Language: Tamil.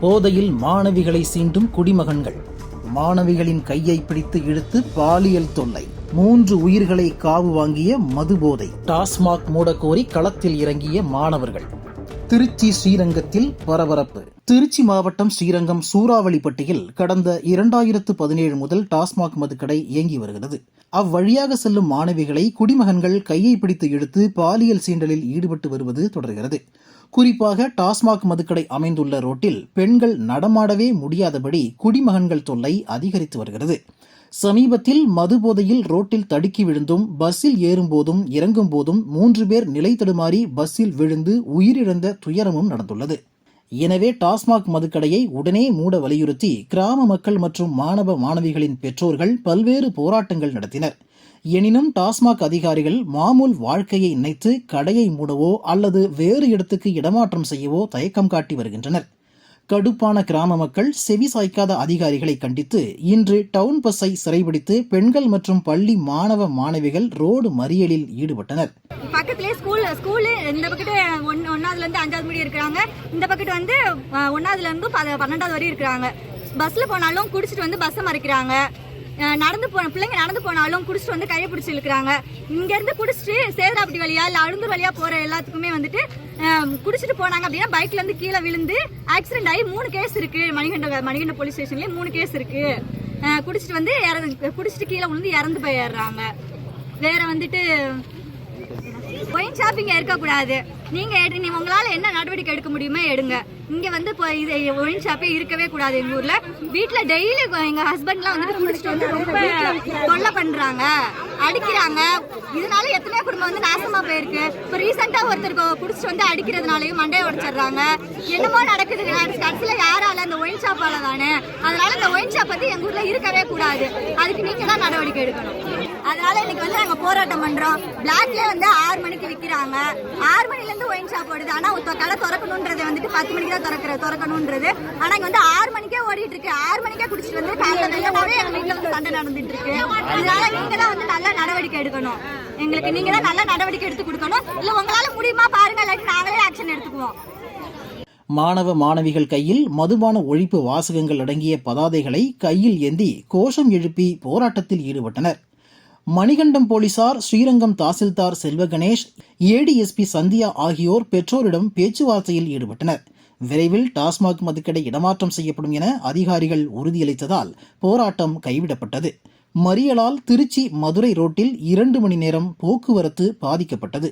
போதையில் மாணவிகளை சீண்டும் குடிமகன்கள். மாணவிகளின் கையை பிடித்து இழுத்து பாலியல் தொல்லை. மூன்று உயிர்களை காவு வாங்கிய மதுபோதை டாஸ்மாக் மூடக்கோரி களத்தில் இறங்கிய மாணவர்கள். திருச்சி ஸ்ரீரங்கத்தில் பரபரப்பு. திருச்சி மாவட்டம் ஸ்ரீரங்கம் சூறாவளிப்பட்டியில் கடந்த இரண்டாயிரத்து பதினேழு முதல் டாஸ்மாக் மதுக்கடை இயங்கி வருகிறது. அவ்வழியாக செல்லும் மாணவிகளை குடிமகன்கள் கையை பிடித்து இழுத்து பாலியல் சீண்டலில் ஈடுபட்டு வருவது தொடர்கிறது. குறிப்பாக டாஸ்மாக் மதுக்கடை அமைந்துள்ள ரோட்டில் பெண்கள் நடமாடவே முடியாதபடி குடிமகன்கள் தொல்லை அதிகரித்து வருகிறது. சமீபத்தில் மது போதையில் ரோட்டில் தடுக்கி விழுந்தும் பஸ்ஸில் ஏறும்போதும் இறங்கும் போதும் மூன்று பேர் நிலை தடுமாறி பஸ்ஸில் விழுந்து உயிரிழந்த துயரமும் நடந்துள்ளது. எனவே டாஸ்மாக் மதுக்கடையை உடனே மூட வலியுறுத்தி கிராம மக்கள் மற்றும் மாணவ மாணவிகளின் பெற்றோர்கள் பல்வேறு போராட்டங்கள் நடத்தினர். எனினும் டாஸ்மாக் அதிகாரிகள் மாமூல் வாழ்க்கையை நினைத்து கடையை மூடவோ அல்லது வேறு இடத்துக்கு இடமாற்றம் செய்யவோ தயக்கம் காட்டி வருகின்றனர். கடுப்பான கிராம மக்கள் செவி சாய்க்காத அதிகாரிகளை கண்டித்து இன்று டவுன் பஸ்ஸை சிறைபிடித்து பெண்கள் மற்றும் பள்ளி மாணவ மாணவிகள் ரோடு மறியலில் ஈடுபட்டனர். பக்கத்துலேயே ஸ்கூல் ஸ்கூலு இந்த பக்கத்து ஒன் ஒன்னாவதுல இருந்து அஞ்சாவது முடி இருக்கிறாங்க. இந்த பக்கத்து வந்து ஒன்னாவதுல இருந்து பன்னெண்டாவது வரையும் இருக்கிறாங்க. பஸ்ல போனாலும் குடிச்சிட்டு வந்து பஸ்ஸை மறைக்கிறாங்க. நடந்து போன பிள்ளைங்க நடந்து போனாலும் குடிச்சிட்டு வந்து கையை பிடிச்சி இழுக்கிறாங்க. இங்க இருந்து குடிச்சிட்டு சேதராப்பட்டி வழியா இல்ல அழுந்தூர் வழியா போற எல்லாத்துக்குமே வந்துட்டு குடிச்சிட்டு போனாங்க அப்படின்னா பைக்ல இருந்து கீழே விழுந்து ஆக்சிடென்ட் ஆகி மூணு கேஸ் இருக்கு. மணிகண்ட மணிகண்ட போலீஸ் ஸ்டேஷன்லயே மூணு கேஸ் இருக்கு. குடிச்சிட்டு வந்து இறந்து குடிச்சிட்டு கீழே விழுந்து இறந்து போயிடுறாங்க. வேற வந்துட்டு ஒயின் ஷாப்பிங் இருக்கக்கூடாது. நீங்க எடு- நீ உங்களால என்ன நடவடிக்கை எடுக்க முடியுமோ எடுங்க. இங்க வந்து இப்போ இது ஒயின் ஷாப்பே இருக்கவே கூடாது எங்க ஊர்ல. வீட்டுல டெய்லி எங்க ஹஸ்பண்ட்லாம் வந்துட்டு குடிச்சிட்டு வந்து ரொம்ப தொல்லை பண்றாங்க அடிக்கிறாங்க. இதனால எத்தனையோ குடும்பம் வந்து நாசமா போயிருக்கு. இப்போ ரீசெண்டா ஒருத்தருக்கு குடிச்சிட்டு வந்து அடிக்கிறதுனாலயும் மண்டையை உடைச்சிடுறாங்க. என்னமோ நடக்குது கடைசியில யாரால அந்த ஒயின் ஷாப்பால தானே. அதனால இந்த ஒயின் ஷாப் பத்தி எங்க ஊர்ல இருக்கவே கூடாது. அதுக்கு நீங்க தான் நடவடிக்கை எடுக்கணும். அதனால இன்னைக்கு வந்து நாங்க போராட்டம் பண்றோம். பிளாக்ல வந்து ஆறு மணிக்கு விக்கிறாங்க. ஆறு மணில இருந்து ஒயின் ஷாப் ஓடுது. ஆனா கடை திறக்கணும்ன்றது வந்துட்டு பத்து மணிக்கு தான் திறக்கிற திறக்கணும்ன்றது. ஆனா இங்க வந்து ஆறு மணிக்கே ஓடிட்டு இருக்கு ஆறு மணிக்கே குடிச்சிட்டு வந்து காலைல வெள்ளனாவே எங்க வீட்டுல வந்து சண்டை நடந்துட்டு இருக்கு அதனால நீங்க தான் வந்து நல்ல நடவடிக்கை எடுக்கணும். எங்களுக்கு நீங்க தான் நல்ல நடவடிக்கை எடுத்து கொடுக்கணும். இல்ல உங்களால முடியுமா பாருங்க. இல்லாட்டி நாங்களே ஆக்ஷன் எடுத்துக்குவோம். மாணவ மாணவிகள் கையில் மதுபான ஒழிப்பு வாசகங்கள் அடங்கிய பதாதைகளை கையில் ஏந்தி கோஷம் எழுப்பி போராட்டத்தில் ஈடுபட்டனர். மணிகண்டம் போலீசார் ஸ்ரீரங்கம் தாசில்தார் செல்வகணேஷ் ஏடிஎஸ்பி சந்தியா ஆகியோர் பெற்றோரிடம் பேச்சுவார்த்தையில் ஈடுபட்டனர். விரைவில் டாஸ்மாக் மதுக்கடை இடமாற்றம் செய்யப்படும் என அதிகாரிகள் உறுதியளித்ததால் போராட்டம் கைவிடப்பட்டது. மறியலால் திருச்சி மதுரை ரோட்டில் இரண்டு மணி நேரம் போக்குவரத்து பாதிக்கப்பட்டது.